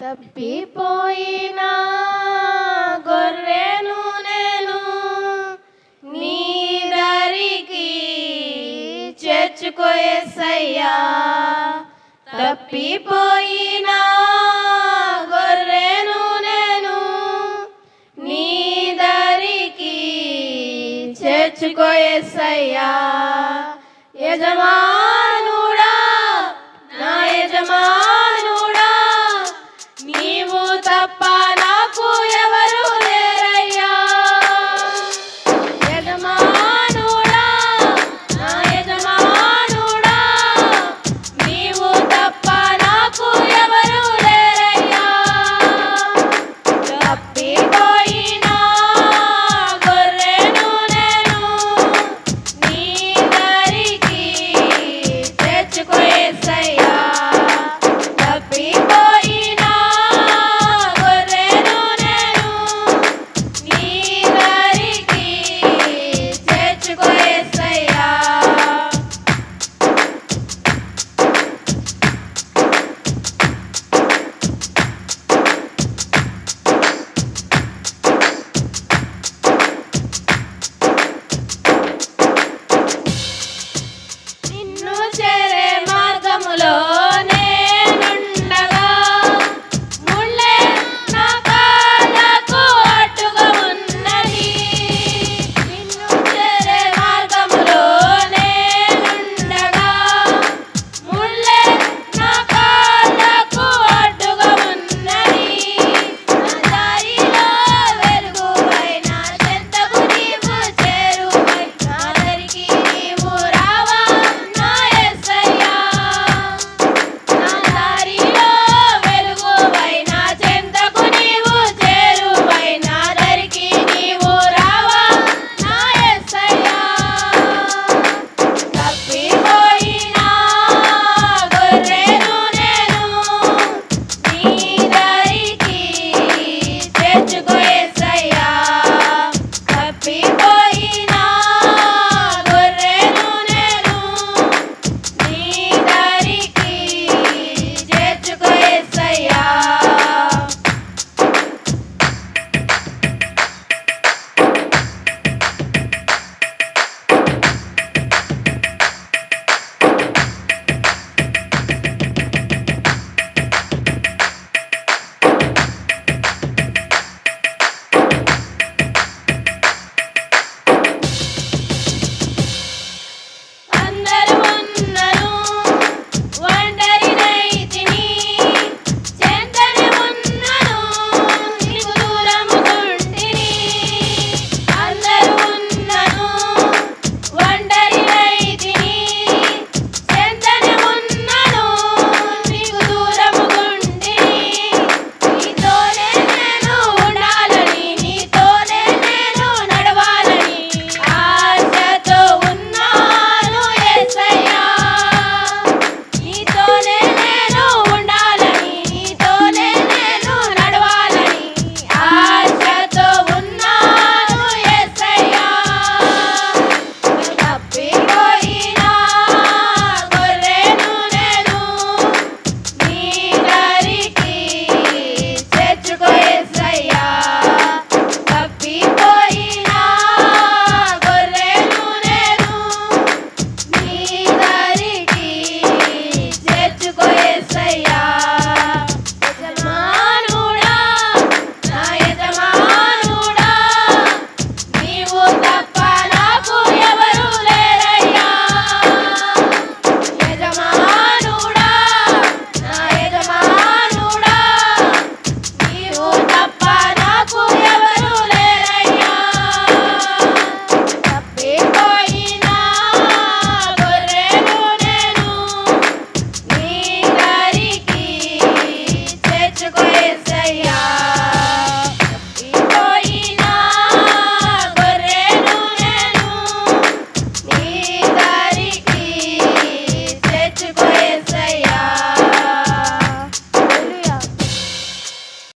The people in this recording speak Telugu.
తప్పిపోయిన గొర్రెను నేను నీ దరికి చేర్చుకోయేసయ్యా తప్పిపోయినా గొర్రెను నేను నీ దరికి చేర్చుకోయేసయ్యా యజమా